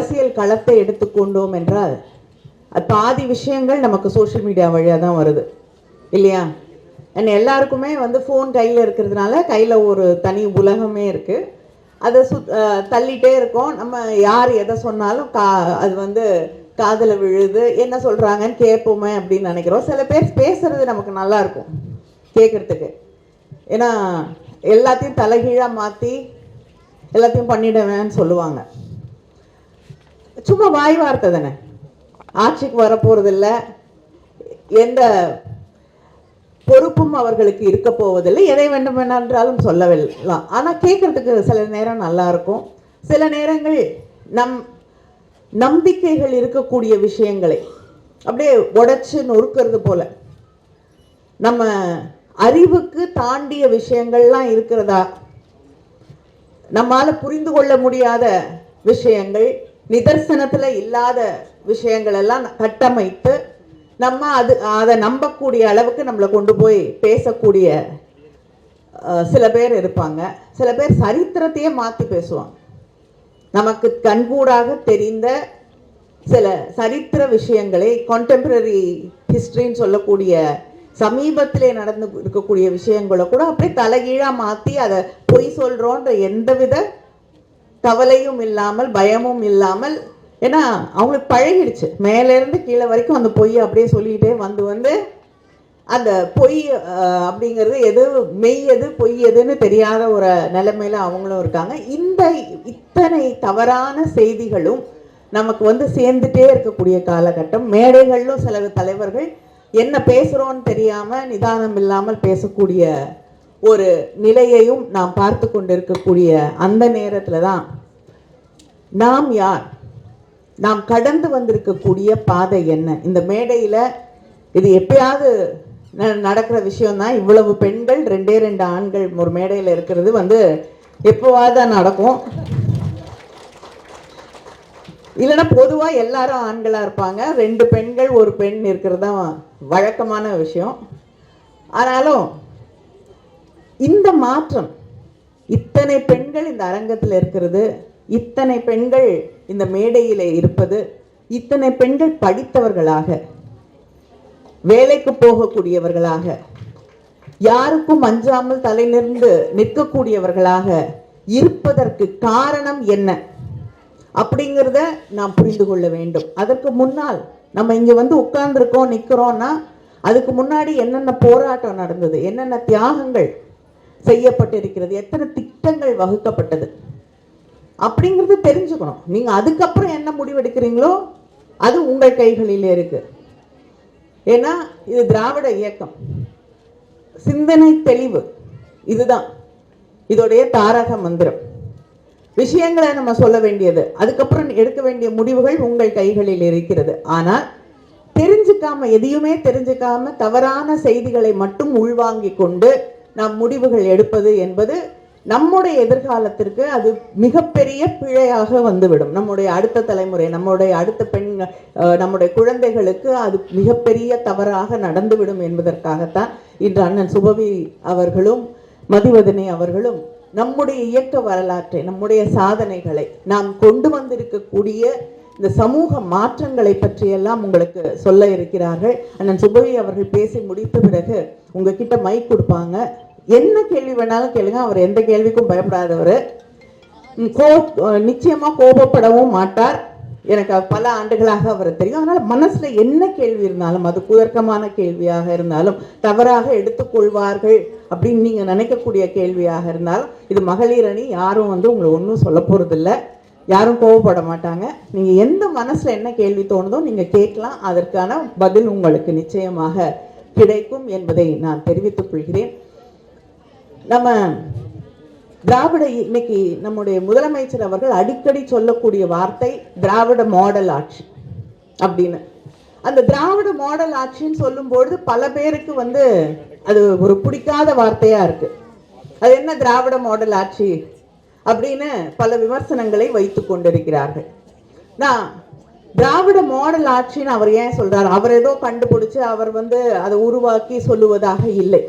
அரசியல் களத்தை எடுத்துக்கொண்டோம் என்றால் பாதி விஷயங்கள் நமக்கு சோஷியல் மீடியா வழியாக தான் வருது. இல்லையா? அண்ட் எல்லாருக்குமே வந்து ஃபோன் கையில் இருக்கிறதுனால கையில் ஒரு தனி உலகமே இருக்குது அதை சுத் தள்ளிகிட்டே தள்ளிட்டே இருக்கோம். நம்ம யார் எதை சொன்னாலும் கா அது வந்து காதில் விழுது என்ன சொல்கிறாங்கன்னு கேட்போமே அப்படின்னு நினைக்கிறோம். சில பேர் பேசுறது நமக்கு நல்லா இருக்கும் கேட்குறதுக்கு ஏன்னா எல்லாத்தையும் தலைகீழாக மாற்றி எல்லாத்தையும் பண்ணிடுவேன்னு சொல்லுவாங்க. சும்மா வாய் வார்த்தை தானே? ஆட்சிக்கு வரப்போறதில்ல. எந்த பொறுப்பும் அவர்களுக்கு இருக்க போவதில்லை. எதை வேண்டுமென்றாலும் சொல்லவில்லாம் ஆனால் கேட்கறதுக்கு சில நேரம் நல்லா இருக்கும். சில நேரங்கள் நம் நம்பிக்கைகள் இருக்கக்கூடிய விஷயங்களை அப்படியே உடைச்சு நொறுக்கிறது போல. நம்ம அறிவுக்கு தாண்டிய விஷயங்கள்லாம் இருக்கிறதா? நம்மால் புரிந்து கொள்ள முடியாத விஷயங்கள் நிதர்சனத்தில் இல்லாத விஷயங்கள் எல்லாம் கட்டமைத்து நம்ம அது அதை நம்பக்கூடிய அளவுக்கு நம்மளை கொண்டு போய் பேசக்கூடிய சில பேர் இருப்பாங்க. சில பேர் சரித்திரத்தையே மாற்றி பேசுவாங்க. நமக்கு கண்கூடாக தெரிந்த சில சரித்திர விஷயங்களை கான்டெம்பரரி ஹிஸ்ட்ரின்னு சொல்லக்கூடிய சமீபத்திலே நடந்து இருக்கக்கூடிய விஷயங்களை கூட அப்படியே தலைகீழாக மாற்றி அதை பொய் சொல்கிறோன்ற எந்தவித கவலையும் இல்லாமல் பயமும் இல்லாமல் ஏன்னா அவங்களுக்கு பழகிடுச்சு. மேலேருந்து கீழே வரைக்கும் அந்த பொய்யை அப்படியே சொல்லிக்கிட்டே வந்து வந்து அந்த பொய் அப்படிங்கிறது எது மெய் எது பொய் எதுன்னு தெரியாத ஒரு நிலைமையில் அவங்களும் இருக்காங்க. இந்த இத்தனை தவறான செய்திகளும் நமக்கு வந்து சேர்ந்துட்டே இருக்கக்கூடிய காலகட்டம். மேடைகளிலும் சில தலைவர்கள் என்ன பேசுகிறோன்னு தெரியாமல் நிதானம் இல்லாமல் பேசக்கூடிய ஒரு நிலையையும் நாம் பார்த்து கொண்டிருக்கக்கூடிய அந்த நேரத்தில் தான் நாம் யார்? நாம் கடந்து வந்திருக்கக்கூடிய பாதை என்ன? இந்த மேடையில் இது எப்பயாவது ந- நடக்கிற விஷயம்தான். இவ்வளவு பெண்கள் ரெண்டே ரெண்டு ஆண்கள் ஒரு மேடையில் இருக்கிறது வந்து எப்போவாது நடக்கும். இல்லைன்னா பொதுவாக எல்லாரும் ஆண்களாக இருப்பாங்க. ரெண்டு பெண்கள் ஒரு பெண் இருக்கிறது தான் வழக்கமான விஷயம். ஆனாலும் இந்த மாற்றம் இத்தனை பெண்கள் இந்த அரங்கத்தில் இருக்கிறது இத்தனை பெண்கள் இந்த மேடையில் இருப்பது இத்தனை பெண்கள் படித்தவர்களாக வேலைக்கு போகக்கூடியவர்களாக யாருக்கும் அஞ்சாமல் தலை நிமிர்ந்து நிற்கக்கூடியவர்களாக இருப்பதற்கு காரணம் என்ன? அப்படிங்கிறத நாம் புரிந்து கொள்ள வேண்டும். அதற்கு முன்னால் நம்ம இங்கே வந்து உட்கார்ந்துருக்கோம் நிற்கிறோன்னா அதுக்கு முன்னாடி என்னென்ன போராட்டம் நடந்தது என்னென்ன தியாகங்கள் செய்யப்பட்டிருக்கிறது. எத்தனை திட்டங்கள் வகுக்கப்பட்டது? அப்படிங்கிறது தெரிஞ்சுக்கணும். நீங்கள் அதுக்கப்புறம் என்ன முடிவெடுக்கிறீங்களோ அது உங்கள் கைகளிலே இருக்கு. ஏன்னா இது திராவிட இயக்கம். சிந்தனை தெளிவு இதுதான். இதோடைய தாரக மந்திரம். விஷயங்களை நம்ம சொல்ல வேண்டியது அதுக்கப்புறம் எடுக்க வேண்டிய முடிவுகள் உங்கள் கைகளில் இருக்கிறது. ஆனால் தெரிஞ்சுக்காம எதையுமே தெரிஞ்சுக்காம தவறான செய்திகளை மட்டும் உள்வாங்கி கொண்டு நாம் முடிவுகள் எடுப்பது என்பது நம்முடைய எதிர்காலத்திற்கு அது மிகப்பெரிய பிழையாக வந்துவிடும். நம்முடைய அடுத்த தலைமுறை நம்முடைய அடுத்த பெண் நம்முடைய குழந்தைகளுக்கு அது மிகப்பெரிய தவறாக நடந்துவிடும் என்பதற்காகத்தான் இன்று அண்ணன் சுபவி அவர்களும் மதிவதனி அவர்களும் நம்முடைய இயக்க வரலாற்றை நம்முடைய சாதனைகளை நாம் கொண்டு வந்திருக்கக்கூடிய இந்த சமூக மாற்றங்களை பற்றியெல்லாம் உங்களுக்கு சொல்ல இருக்கிறார்கள். அண்ணன் சுபவி அவர்கள் பேசி முடித்த பிறகு உங்ககிட்ட மைக் கொடுப்பாங்க. என்ன கேள்வி வேணாலும் கேளுங்க. அவர் எந்த கேள்விக்கும் பயப்படாதவர். கோ நிச்சயமா கோபப்படவும் மாட்டார். எனக்கு பல ஆண்டுகளாக அவர் தெரியும். அதனால மனசுல என்ன கேள்வி இருந்தாலும் அது குதர்க்கமான கேள்வியாக இருந்தாலும் தவறாக எடுத்துக்கொள்வார்கள் அப்படின்னு நீங்க நினைக்கக்கூடிய கேள்வியாக இருந்தாலும் இது மகளிர் அணி யாரும் வந்து உங்களை ஒன்றும் சொல்ல போறதில்ல. யாரும் கோவப்பட மாட்டாங்க நீங்கள் எந்த மனசில் என்ன கேள்வி தோணுதோ நீங்கள் கேட்கலாம். அதற்கான பதில் உங்களுக்கு நிச்சயமாக கிடைக்கும் என்பதை நான் தெரிவித்துக் கொள்கிறேன். நம்ம திராவிட இன்னைக்கு நம்முடைய முதலமைச்சர் அவர்கள் அடிக்கடி சொல்லக்கூடிய வார்த்தை திராவிட மாடல் ஆட்சி அப்படின்னு. அந்த திராவிட மாடல் ஆட்சின்னு சொல்லும்பொழுது பல பேருக்கு வந்து அது ஒரு பிடிக்காத வார்த்தையாக இருக்குது அது என்ன திராவிட மாடல் ஆட்சி? அப்படின்னு பல விமர்சனங்களை வைத்து கொண்டிருக்கிறார்கள். நான் திராவிட மாடல் ஆட்சின்னு அவர் ஏன் சொல்றார்? அவர் ஏதோ கண்டுபிடிச்சு அவர் வந்து அதை உருவாக்கி சொல்லுவதாக இல்லை.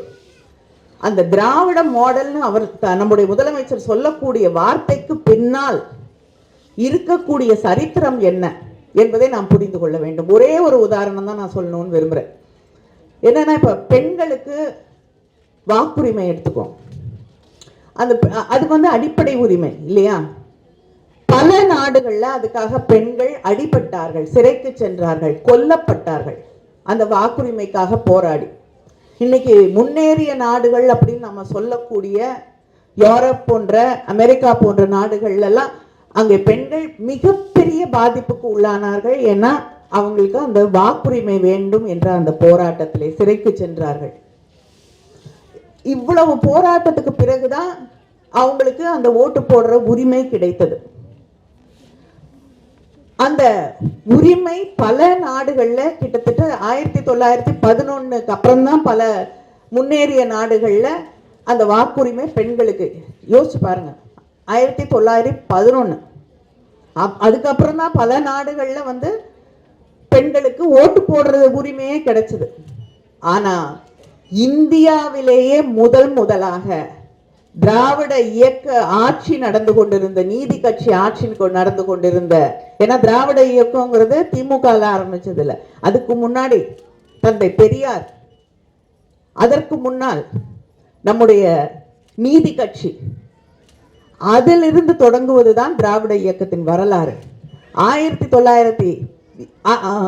அந்த திராவிட மாடல்னு அவர் த- நம்முடைய முதலமைச்சர் சொல்லக்கூடிய வார்த்தைக்கு பின்னால் இருக்கக்கூடிய சரித்திரம் என்ன என்பதை நாம் புரிந்து கொள்ள வேண்டும். ஒரே ஒரு உதாரணம் தான் நான் சொல்லணும்னு விரும்புகிறேன் என்னன்னா இப்போ பெண்களுக்கு வாக்குரிமை எடுத்துக்கோ அந்த அதுக்கு அது வந்து அடிப்படை உரிமை இல்லையா? பல நாடுகளில் அதுக்காக பெண்கள் அடிபட்டார்கள் சிறைக்கு சென்றார்கள் கொல்லப்பட்டார்கள் அந்த வாக்குரிமைக்காக போராடி. இன்னைக்கு முன்னேறிய நாடுகள் அப்படின்னு நம்ம சொல்லக்கூடிய யூரோப் போன்ற அமெரிக்கா போன்ற நாடுகள்லாம் அங்கே பெண்கள் மிகப்பெரிய பாதிப்புக்கு உள்ளானார்கள். ஏன்னா அவங்களுக்கு அந்த வாக்குரிமை வேண்டும் என்ற அந்த போராட்டத்திலே சிறைக்கு சென்றார்கள். இவ்வளவு போராட்டத்துக்கு பிறகுதான் அவங்களுக்கு அந்த ஓட்டு போடுற உரிமை கிடைத்தது. அந்த உரிமை பல நாடுகளில் கிட்டத்தட்ட ஆயிரத்தி தொள்ளாயிரத்தி பதினொன்னுக்கு அப்புறம்தான் பல முன்னேறிய நாடுகளில் அந்த வாக்குரிமை பெண்களுக்கு. யோசிச்சு பாருங்க. ஆயிரத்தி தொள்ளாயிரத்தி பதினொன்று அதுக்கப்புறம் தான் பல நாடுகளில் வந்து பெண்களுக்கு ஓட்டு போடுறது உரிமையே கிடைச்சது. ஆனால் இந்தியாவிலேயே முதல் முதலாக திராவிட இயக்க ஆட்சி நடந்து கொண்டிருந்த நீதி கட்சி ஆட்சி கொ- நடந்து கொண்டிருந்த ஏன்னா திராவிட இயக்கங்கிறது திமுக ல ஆரம்பிச்சது அதுக்கு முன்னாடி தந்தை பெரியார் அதற்கு முன்னால் நம்முடைய நீதி கட்சி அதிலிருந்து தொடங்குவது தான் திராவிட இயக்கத்தின் வரலாறு. ஆயிரத்தி தொள்ளாயிரத்தி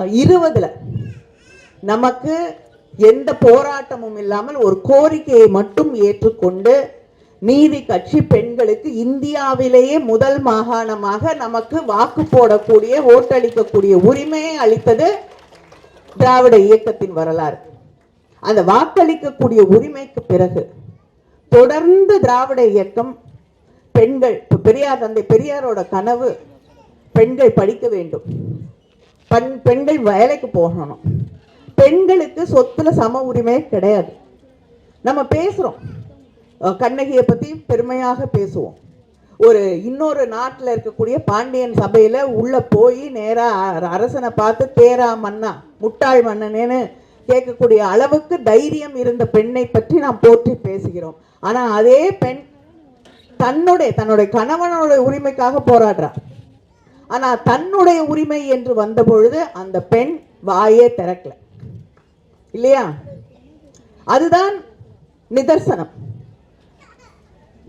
இருபதுல நமக்கு எந்த போராட்டமும் இல்லாமல் ஒரு கோரிக்கையை மட்டும் ஏற்றுக்கொண்டு நீதி கட்சி பெண்களுக்கு இந்தியாவிலேயே முதல் மாகாணமாக நமக்கு வாக்கு போடக்கூடிய ஓட்டளிக்கக்கூடிய உரிமையை அளித்தது திராவிட இயக்கத்தின் வரலாறு. அந்த வாக்களிக்கக்கூடிய உரிமைக்கு பிறகு தொடர்ந்து திராவிட இயக்கம் பெண்கள் இப்போ பெரியார் தந்தை பெரியாரோட கனவு பெண்கள் படிக்க வேண்டும். பெண் பெண்கள் வேலைக்கு போகணும். பெண்களுக்கு சொத்துல சம உரிமை கிடையாது. நம்ம பேசுறோம். கண்ணகியை பத்தி பெருமையாக பேசுவோம். ஒரு இன்னொரு நாட்டில் இருக்கக்கூடிய பாண்டியன் சபையில உள்ள போய் நேராக அரசனை பார்த்து தேரா மன்னா முட்டாள் மன்னனேன்னு கேட்கக்கூடிய அளவுக்கு தைரியம் இருந்த பெண்ணை பற்றி நாம் போற்றி பேசுகிறோம். ஆனா அதே பெண் தன்னுடைய தன்னுடைய கணவனுடைய உரிமைக்காக போராடுறார் ஆனா தன்னுடைய உரிமை என்று வந்த பொழுது அந்த பெண் வாயே திறக்கல. இல்லையா? அதுதான் நிதர்சனம்.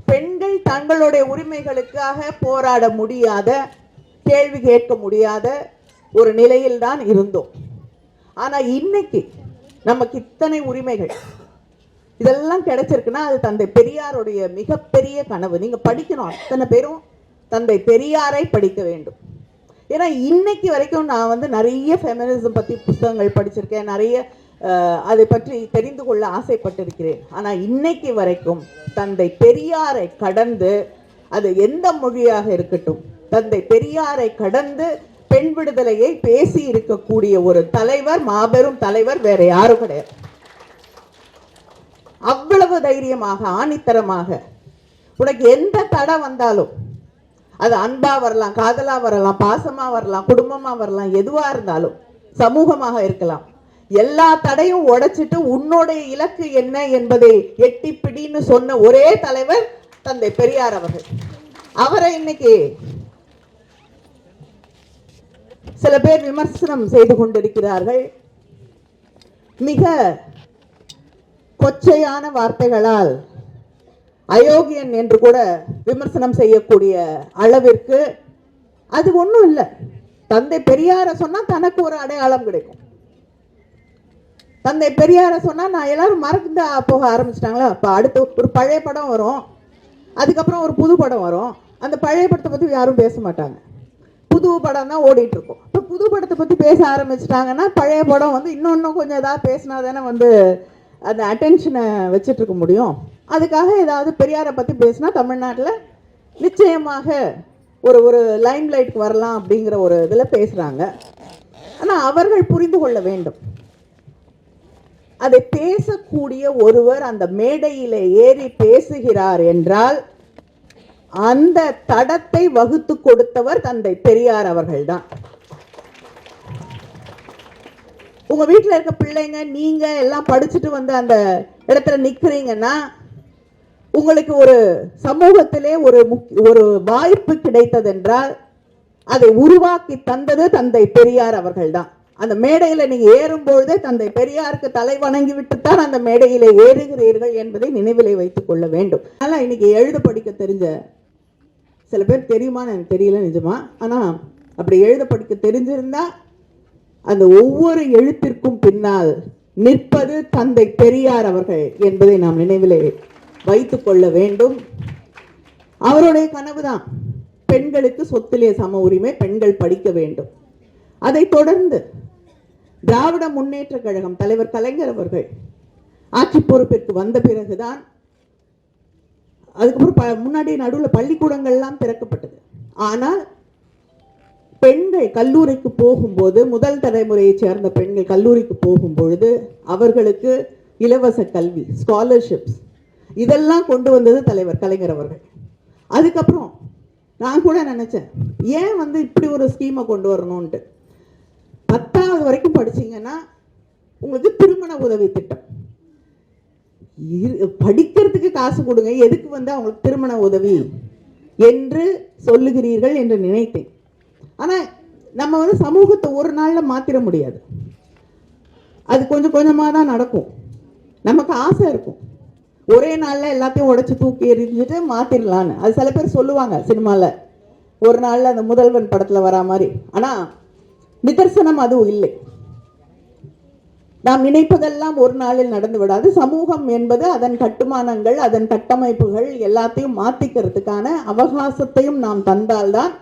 பெண்கள் தங்களுடைய உரிமைகளுக்காக போராட முடியாத கேள்வி கேட்க முடியாத ஒரு நிலையில் தான் இருந்தோம். ஆனா இன்னைக்கு நமக்கு இத்தனை உரிமைகள். இதெல்லாம் கிடைச்சிருக்குன்னா அது தந்தை பெரியாருடைய மிகப்பெரிய கனவு. நீங்க படிக்கணும். அத்தனை பேரும் தந்தை பெரியாரை படிக்க வேண்டும். ஏன்னா இன்னைக்கு வரைக்கும் நான் வந்து நிறைய ஃபெமினிசம் பத்தி புத்தகங்கள் படிச்சிருக்கேன். நிறைய அதை பற்றி தெரிந்து கொள்ள ஆசைப்பட்டிருக்கிறேன். ஆனால் இன்னைக்கு வரைக்கும் தந்தை பெரியாரை கடந்து அது எந்த மொழியாக இருக்கட்டும் தந்தை பெரியாரை கடந்து பெண் விடுதலையை பேசி இருக்கக்கூடிய ஒரு தலைவர் மாபெரும் தலைவர் வேற யாரும் கிடையாது. அவ்வளவு தைரியமாக ஆணித்தரமாக உனக்கு எந்த தடை வந்தாலும் அது அன்பா வரலாம் காதலா வரலாம் பாசமா வரலாம் குடும்பமா வரலாம் எதுவா இருந்தாலும் சமூகமாக இருக்கலாம். எல்லா தடையும் உடைச்சிட்டு உன்னுடைய இலக்கு என்ன என்பதை எட்டி பிடின்னு சொன்ன ஒரே தலைவர் தந்தை பெரியார் அவர்கள். அவரை இன்னைக்கு சில பேர் விமர்சனம் செய்து கொண்டிருக்கிறார்கள். மிக கொச்சையான வார்த்தைகளால் அயோக்கியன் என்று கூட விமர்சனம் செய்யக்கூடிய அளவிற்கு அது ஒன்றும் இல்லை. தந்தை பெரியார சொன்னா தனக்கு ஒரு அடையாளம் கிடைக்கும். தந்தை பெரியார சொன்னா நான் எல்லாரும் மறந்து போக ஆரம்பிச்சிட்டாங்களா? அப்ப அடுத்து ஒரு பழைய படம் வரும். அதுக்கப்புறம் ஒரு புது படம் வரும். அந்த பழைய படத்தை பத்தி யாரும் பேச மாட்டாங்க. புது படம் தான் ஓடிட்டு இருக்கும். இப்போ புது படத்தை பத்தி பேச ஆரம்பிச்சிட்டாங்கன்னா பழைய படம் வந்து இன்னொன்னும் கொஞ்சம் ஏதாவது பேசினா தானே வந்து அந்த அட்டென்ஷனை வச்சுட்டு இருக்க முடியும். அதுக்காக ஏதாவது பெரியாரை பத்தி பேசினா தமிழ்நாட்டில் நிச்சயமாக ஒரு ஒரு லைம் லைட்டுக்கு வரலாம் அப்படிங்கிற ஒரு இதில் பேசுகிறாங்க ஆனால் அவர்கள் புரிந்து கொள்ள வேண்டும். அதை பேசக்கூடிய ஒருவர் அந்த மேடையிலே ஏறி பேசுகிறார் என்றால் அந்த தடத்தை வகுத்து கொடுத்தவர் தந்தை பெரியார் அவர்கள்தான். உங்க வீட்டில் இருக்க பிள்ளைங்க நீங்க எல்லாம் படிச்சுட்டு வந்து அந்த இடத்துல நிக்கிறீங்கன்னா உங்களுக்கு ஒரு சமூகத்திலே ஒரு ஒரு வாய்ப்பு கிடைத்ததென்றால் அதை உருவாக்கி தந்தது தந்தை பெரியார் அவர்கள்தான். அந்த மேடையில் நீங்கள் ஏறும்பொழுதே தந்தை பெரியாருக்கு தலை வணங்கி விட்டுத்தான் அந்த மேடையில் ஏறுகிறீர்கள் என்பதை நினைவிலே வைத்துக் கொள்ள வேண்டும். அதனால் இன்னைக்கு எழுத படிக்க தெரிஞ்ச சில பேர் தெரியுமான்னு எனக்கு தெரியல நிஜமா. ஆனால் அப்படி எழுத படிக்க தெரிஞ்சிருந்தா அந்த ஒவ்வொரு எழுத்திற்கும் பின்னால் நிற்பது தந்தை பெரியார் அவர்கள் என்பதை நாம் நினைவிலே வைத்து கொள்ள வேண்டும். அவருடைய கனவுதான் பெண்களுக்கு சொத்திலே சம உரிமை பெண்கள் படிக்க வேண்டும். அதைத் தொடர்ந்து திராவிட முன்னேற்ற கழகம் தலைவர் கலைஞர் அவர்கள் ஆட்சி பொறுப்பிற்கு வந்த பிறகுதான் அதுக்கப்புறம் ப- முன்னாடி நடுவில் பள்ளிக்கூடங்கள்லாம் திறக்கப்பட்டது. ஆனால் பெண்கள் கல்லூரிக்கு போகும்போது முதல் தலைமுறையைச் சேர்ந்த பெண்கள் கல்லூரிக்கு போகும் பொழுது அவர்களுக்கு இலவச கல்வி ஸ்காலர்ஷிப்ஸ் இதெல்லாம் கொண்டு வந்தது தலைவர் கலைஞர் அவர்கள். அதுக்கப்புறம் நான் கூட நினச்சேன் ஏன் வந்து இப்படி ஒரு ஸ்கீமை கொண்டு வரணும்ன்ட்டு? பத்தாவது வரைக்கும் படிச்சீங்கன்னா உங்களுக்கு திருமண உதவி திட்டம். இரு- படிக்கிறதுக்கு காசு கொடுங்க எதுக்கு வந்து அவங்களுக்கு திருமண உதவி என்று சொல்லுகிறீர்கள் என்று நினைத்தேன். ஆனால் நம்ம வந்து சமூகத்தை ஒரு நாளில் மாத்திர முடியாது. அது கொஞ்சம் கொஞ்சமாக தான் நடக்கும். நமக்கு ஆசை இருக்கும். ஒரே நாளில் எல்லாத்தையும் உடச்சி தூக்கி எறிஞ்சிட்டு மாத்திரலான்னு. அது சில பேர் சொல்லுவாங்க சினிமாவில் ஒரு நாளில் அந்த முதல்வன் படத்தில் வரா மாதிரி. ஆனால் நிதர்சனம் அதுவும் இல்லை. நாம் நினைப்பதெல்லாம் ஒரு நாளில் நடந்து விடாது. சமூகம் என்பது அதன் கட்டுமானங்கள் அதன் கட்டமைப்புகள் எல்லாத்தையும் மாத்திக்கிறதுக்கான அவகாசத்தையும் நாம் தந்தால்தான்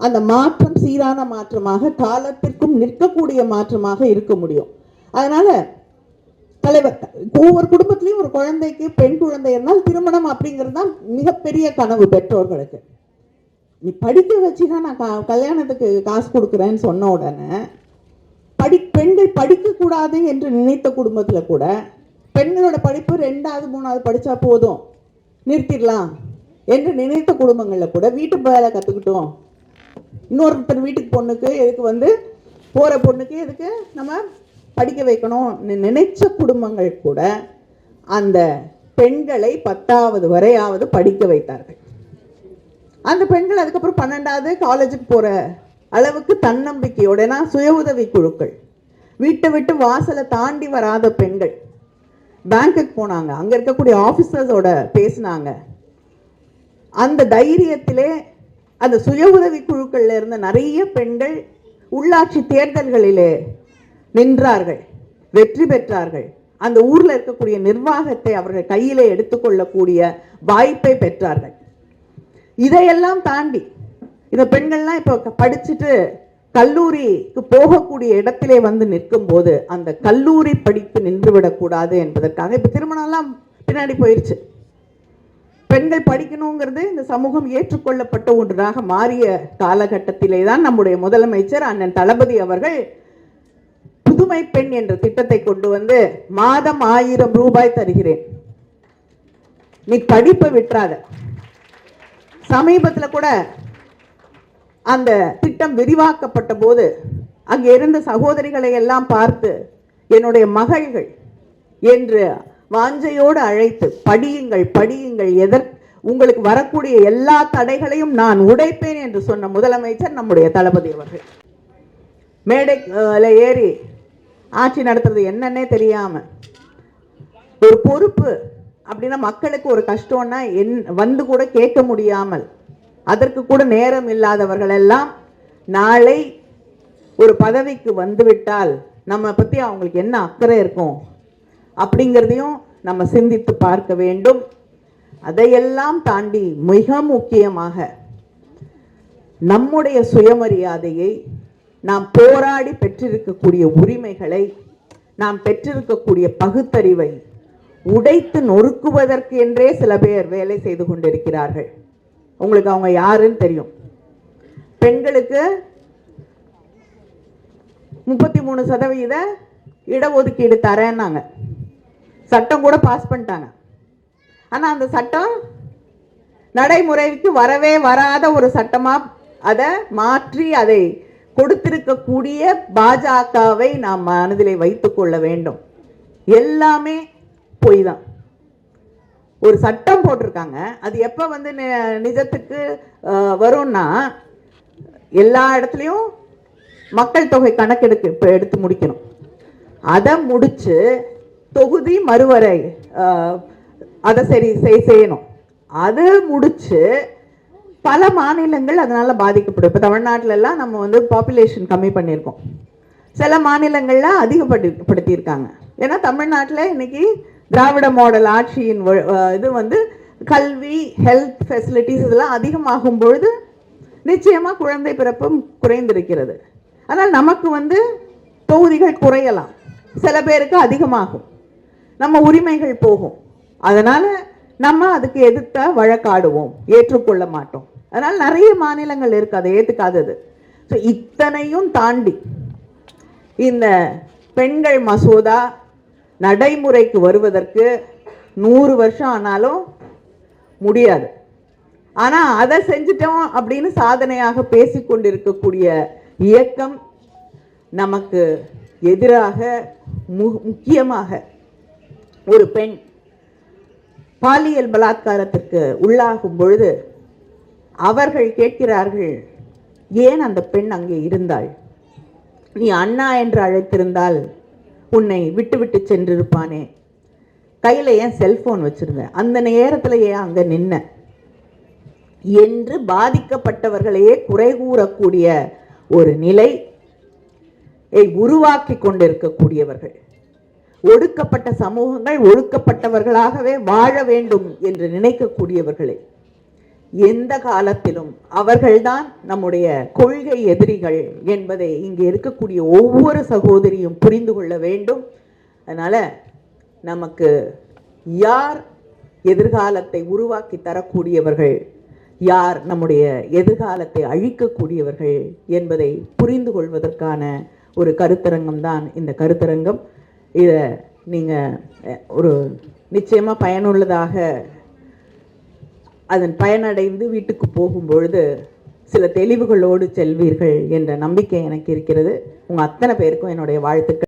அந்த மாற்றம் சீரான மாற்றமாக காலத்திற்கும் நிற்கக்கூடிய மாற்றமாக இருக்க முடியும். அதனால தலைவர் ஒவ்வொரு குடும்பத்திலையும் ஒரு குழந்தைக்கு பெண் குழந்தை இருந்தால் திருமணம் அப்படிங்கிறது தான் மிகப்பெரிய கனவு பெற்றோர்களுக்கு. நீ படிக்க வச்சு தான் நான் க- கல்யாணத்துக்கு காசு கொடுக்குறேன்னு சொன்ன உடனே படி பெண்கள் படிக்கக்கூடாது என்று நினைத்த குடும்பத்தில் கூட பெண்களோட படிப்பு ரெண்டாவது மூணாவது படித்தா போதும். நிறுத்திடலாம் என்று நினைத்த குடும்பங்களில் கூட வீட்டு வேலை கற்றுக்கிட்டோம் இன்னொருத்தர் வீட்டுக்கு பொண்ணுக்கு எதுக்கு வந்து போகிற பொண்ணுக்கு எதுக்கு நம்ம படிக்க வைக்கணும் நி- நினைச்ச குடும்பங்கள் கூட அந்த பெண்களை பத்தாவது வரையாவது படிக்க வைத்தார்கள். அந்த பெண்கள் அதுக்கப்புறம் பன்னெண்டாவது காலேஜுக்கு போகிற அளவுக்கு தன்னம்பிக்கையோட ஏன்னா சுய உதவி குழுக்கள். வீட்டை விட்டு வாசலை தாண்டி வராத பெண்கள். பேங்க்குக்கு போனாங்க. அங்கே இருக்கக்கூடிய ஆஃபீஸர்ஸோட பேசினாங்க. அந்த தைரியத்திலே அந்த சுய உதவி குழுக்கள்ல இருந்த நிறைய பெண்கள் உள்ளாட்சி தேர்தல்களிலே நின்றார்கள். வெற்றி பெற்றார்கள். அந்த ஊரில் இருக்கக்கூடிய நிர்வாகத்தை அவர்கள் கையிலே எடுத்துக்கொள்ளக்கூடிய வாய்ப்பை பெற்றார்கள். இதையெல்லாம் தாண்டி இந்த பெண்கள்லாம் இப்போ படிச்சுட்டு கல்லூரிக்கு போகக்கூடிய இடத்திலே வந்து நிற்கும் போது அந்த கல்லூரி படிப்பு நின்றுவிடக்கூடாது என்பதற்காக இப்போ திருமணம்லாம் பின்னாடி போயிருச்சு. பெண்கள் படிக்கணுங்கிறது இந்த சமூகம் ஏற்றுக்கொள்ளப்பட்ட ஒன்றாக மாறிய காலகட்டத்திலே தான் நம்முடைய முதலமைச்சர் அண்ணன் தளபதி அவர்கள் புதுமை பெண் என்ற திட்டத்தை கொண்டு வந்து மாதம் ஆயிரம் ரூபாய் தருகிறேன். நீ படிப்பை விட்டுறாத. சமீபத்தில் கூட அந்த திட்டம் விரிவாக்கப்பட்ட போது அங்கே இருந்த சகோதரிகளை எல்லாம் பார்த்து என்னுடைய மகள்கள் என்று வாஞ்சையோடு அழைத்து படியுங்கள் படியுங்கள் எதற் உங்களுக்கு வரக்கூடிய எல்லா தடைகளையும் நான் உடைப்பேன் என்று சொன்ன முதலமைச்சர் நம்முடைய தளபதி அவர்கள். மேடை ஏறி ஆட்சி நடத்துறது என்னன்னே தெரியாம ஒரு பொறுப்பு அப்படின்னா மக்களுக்கு ஒரு கஷ்டம்னா என் வந்து கூட கேட்க முடியாமல் அதற்கு கூட நேரம் இல்லாதவர்கள் எல்லாம் நாளை ஒரு பதவிக்கு வந்துவிட்டால் நம்ம பற்றி அவங்களுக்கு என்ன அக்கறை இருக்கும் அப்படிங்கிறதையும் நம்ம சிந்தித்து பார்க்க வேண்டும். அதையெல்லாம் தாண்டி மிக முக்கியமாக நம்முடைய சுயமரியாதையை நாம் போராடி பெற்றிருக்கக்கூடிய உரிமைகளை நாம் பெற்றிருக்கக்கூடிய பகுத்தறிவை உடைத்து நொறுக்குவதற்கு என்றே சில பேர் வேலை செய்து கொண்டிருக்கிறார்கள். உங்களுக்கு அவங்க யாருன்னு தெரியும். பெண்களுக்கு முப்பத்தி மூணு சதவீத இடஒதுக்கீடு தரேன்னாங்க. சட்டம் கூட பாஸ் பண்ணிட்டாங்க. ஆனால் அந்த சட்டம் நடைமுறைக்கு வரவே வராத ஒரு சட்டமாக அதை மாற்றி அதை கொடுத்திருக்கக்கூடிய பாஜகவை நாம் மனதிலே வைத்துக்கொள்ள வேண்டும். எல்லாமே பொய் தான் ஒரு சட்டம் போட்டிருக்காங்க. அது எப்போ வந்து நி- நிஜத்துக்கு வரும்னா எல்லா இடத்துலையும் மக்கள் தொகை கணக்கெடுக்கு இப்போ எடுத்து முடிக்கணும். அதை முடிச்சு தொகுதி மறுவரை ஆஹ், அதை சரி செய்- செய்யணும். அதை முடிச்சு பல மாநிலங்கள் அதனால பாதிக்கப்படும். இப்போ தமிழ்நாட்டிலலாம் நம்ம வந்து பாப்புலேஷன் கம்மி பண்ணியிருக்கோம். சில மாநிலங்களில் அதிகப்படுத்தி படுத்தியிருக்காங்க ஏன்னா தமிழ்நாட்டில் இன்னைக்கு திராவிட மாடல் ஆட்சியின் இது வந்து கல்வி ஹெல்த் ஃபெசிலிட்டிஸ் இதெல்லாம் அதிகமாகும் பொழுது நிச்சயமாக குழந்தை பிறப்பும் குறைந்திருக்கிறது. ஆனால் நமக்கு வந்து தொகுதிகள் குறையலாம். சில பேருக்கு அதிகமாகும். நம்ம உரிமைகள் போகும். அதனால் நம்ம அதுக்கு எதிர்த்த வழக்காடுவோம். ஏற்றுக்கொள்ள மாட்டோம். அதனால் நிறைய மாநிலங்கள் இருக்கு. அதை ஏற்றுக்காதது ஸோ இத்தனையும் தாண்டி இந்த பெண்கள் மசோதா நடைமுறைக்கு வருவதற்கு நூறு வருஷம் ஆனாலும் முடியாது. ஆனால் அதை செஞ்சிட்டோம் அப்படின்னு சாதனையாக பேசிக்கொண்டிருக்கக்கூடிய இயக்கம் நமக்கு எதிராக மு- முக்கியமாக ஒரு பெண் பாலியல் பலாத்காரத்திற்கு உள்ளாகும் பொழுது அவர்கள் கேட்கிறார்கள் ஏன் அந்த பெண் அங்கே இருந்தாள்? நீ அண்ணா என்று அழைத்திருந்தால் உன்னை விட்டுவிட்டு சென்றிருப்பானே. கையில் ஏன் செல்போன் வச்சுருந்தேன் அந்த நேரத்தில் ஏன் அங்கே நின்ன. என்று பாதிக்கப்பட்டவர்களையே குறை கூறக்கூடிய ஒரு நிலை உருவாக்கி கொண்டிருக்கக்கூடியவர்கள். ஒடுக்கப்பட்ட சமூகங்கள் ஒடுக்கப்பட்டவர்களாகவே வாழ வேண்டும் என்று நினைக்கக்கூடியவர்களே. எந்த காலத்திலும் அவர்கள்தான் நம்முடைய கொள்கை எதிரிகள் என்பதை இங்கே இருக்கக்கூடிய ஒவ்வொரு சகோதரியும் புரிந்து கொள்ள வேண்டும். அதனால் நமக்கு யார் எதிர்காலத்தை உருவாக்கி தரக்கூடியவர்கள் யார் நம்முடைய எதிர்காலத்தை அழிக்கக்கூடியவர்கள் என்பதை புரிந்து கொள்வதற்கான ஒரு கருத்தரங்கம் தான் இந்த கருத்தரங்கம். இதை நீங்கள் ஒரு நிச்சயமாக பயனுள்ளதாக அதன் பயனடைந்து வீட்டுக்கு போகும்பொழுது சில தெளிவுகளோடு செல்வீர்கள் என்ற நம்பிக்கை எனக்கு இருக்கிறது. உங்கள் அத்தனை பேருக்கும் என்னுடைய வாழ்த்துக்கள்.